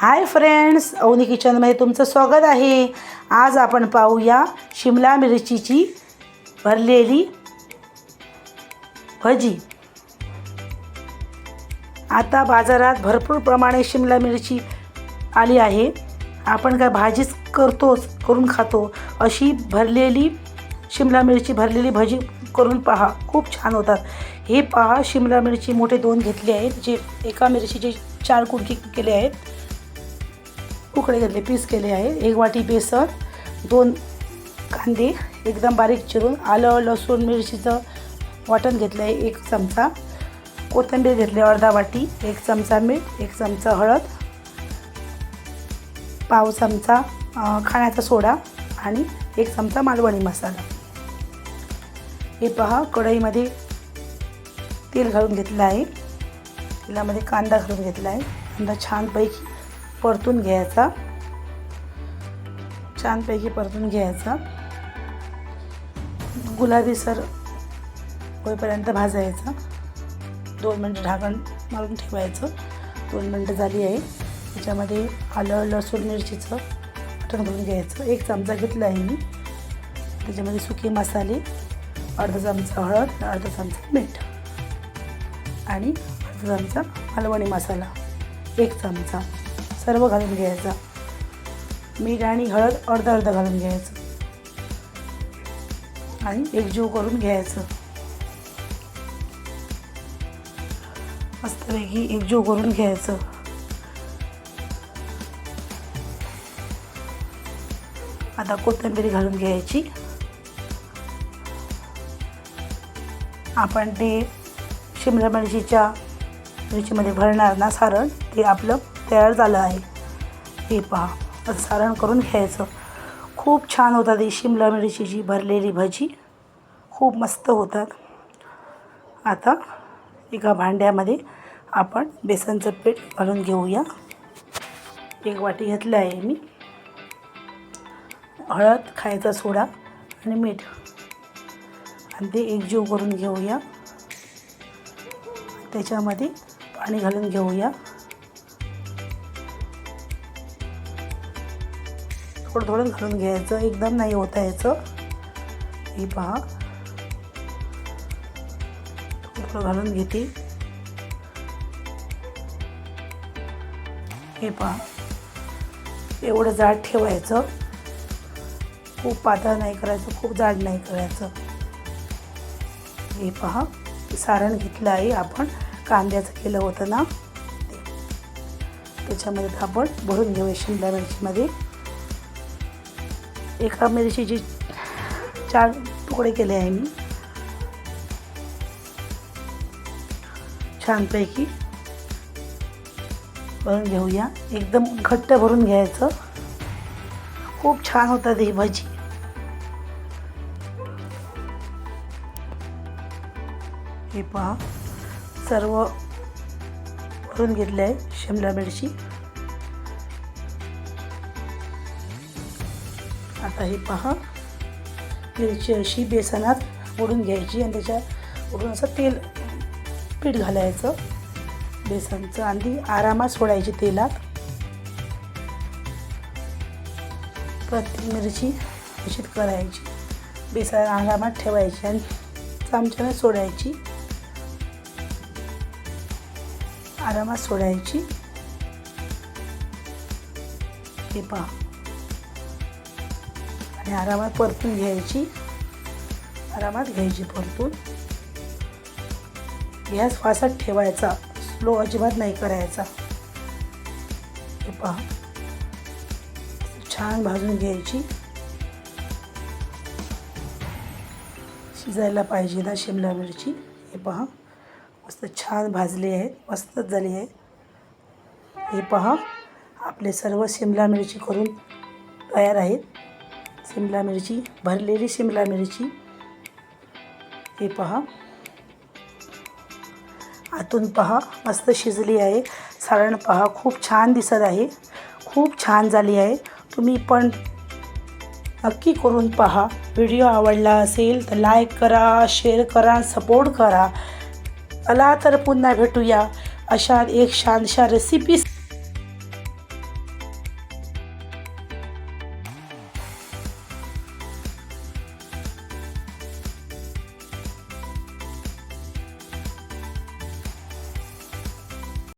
Hi friends Avni किचनमध्ये तुमचं स्वागत आहे. आज आपण पाहूया शिमला मिरचीची भरलेली भजी. आता बाजारात भरपूर प्रमाणे शिमला मिरची आली आहे. आपण काय भाजीच करतोच करून खातो. अशी भरलेली शिमला मिरची भरलेली भजी करून पहा. खूप छान होतात. हे पहा शिमला मिरची मोठे दोन घेतले आहेत. जे एका मिरचीचे चार कुडकी केले आहेत. तुकडे घेतले पीस केले आहे. एक वाटी बेसन दोन कांदे एकदम बारीक चिरून आलं लसूण मिरचीचं वाटण घेतलं आहे एक चमचा. कोथिंबीर घेतली अर्धा वाटी एक चमचा मीठ एक चमचा हळद पाव चमचा खाण्याचा सोडा आणि एक चमचा मालवणी मसाला. हे पहा कढईमध्ये तेल घालून घेतलं आहे. तेलामध्ये कांदा घालून घेतला आहे. कांदा छानपैकी परतून घ्यायचा. छानपैकी परतून घ्यायचा. गुलाबी सर होईपर्यंत भाजायचा. दोन मिनटं ढाकण मारून ठेवायचं. दोन मिनटं झाली आहे. त्याच्यामध्ये आलं लसूण मिरचीचं वाटण घ्यायचं. एक चमचा घेतला आहे मी. त्याच्यामध्ये सुके मसाले अर्धा चमचा हळद अर्धा चमचा मीठ आणि अर्धा चमचा हलवणी मसाला. एक चमचा. सर्व घालून घ्यायचा. मीठ आणि हळद अर्धा अर्धा घालून घ्यायचं. आणि एकजीव करून घ्यायचं. मस्तपैकी एकजीव करून घ्यायचं. आता कोथिंबीर घालून घ्यायची. आपण ते शिमला मिरचीच्या मिरचीमध्ये भरणार ना सारण ते आपलं तयार झालं आहे. हे पहा असं सारण करून घ्यायचं. खूप छान होतात ही शिमला मिरची जी भरलेली भजी. खूप मस्त होतात. आता एका भांड्यामध्ये आपण बेसनचं पीठ घालून घेऊया. एक वाटी घेतलं आहे मी. हळद खायचा सोडा आणि मीठ. आणि ते एकजीव करून घेऊया. त्याच्यामध्ये पाणी घालून घेऊया. थोडं थोडं घालून घ्यायचं. एकदम नाही होता यायचं हे पहा. थोडं थोडं घालून घेते. हे पहा. एवढं जाड ठेवायचं. खूप पातळ नाही करायचं. खूप जाड नाही करायचं. हे पहा. सारण घेतलं आहे आपण. कांद्याचं केलं होतं ना. त्याच्यामध्ये आपण भरून घेऊया शिमला मिरचीमध्ये. एका मिरचीचे चार तुकडे केले आहे मी. छानपैकी भरून घेऊया. एकदम घट्ट भरून घ्यायचं. खूप छान होतात ही भजी. हे पहा. सर्व भरून घेतले आहे शिमला मिरची. आता हे पहा. मिरची अशी बेसनात ओढून घ्यायची आणि त्याच्या ओढून असं तेल पीठ घालायचं. बेसनचं आणि ती आरामात सोडायची तेलात. प्रत्येक मिरची निश्चित करायची. बेसन आरामात ठेवायची आणि चमच्याने सोडायची. आरामात सोडायची. हे पहा. हे आरामात परतून घ्यायची. आरामात घ्यायची परतून. गॅस फासात ठेवायचा. स्लो अजिबात नाही करायचा. हे पहा. छान भाजून घ्यायची. शिजायला पाहिजे ना शिमला मिरची. हे पहा. मस्त छान भाजली आहे. मस्तच झाली आहे. हे पहा. आपले सर्व शिमला मिरची करून तयार आहेत. शिमला मिरची भरलेली शिमला मिरची. हे पहा. आतून पहा मस्त शिजली आहे. सारण पहा खूप छान दिसत आहे. खूप छान झाली आहे. तुम्ही पण नक्की करून पहा. व्हिडिओ आवडला असेल तर लाईक करा शेअर करा सपोर्ट करा. चला तर पुन्हा भेटूया अशा एक छानशा रेसिपीज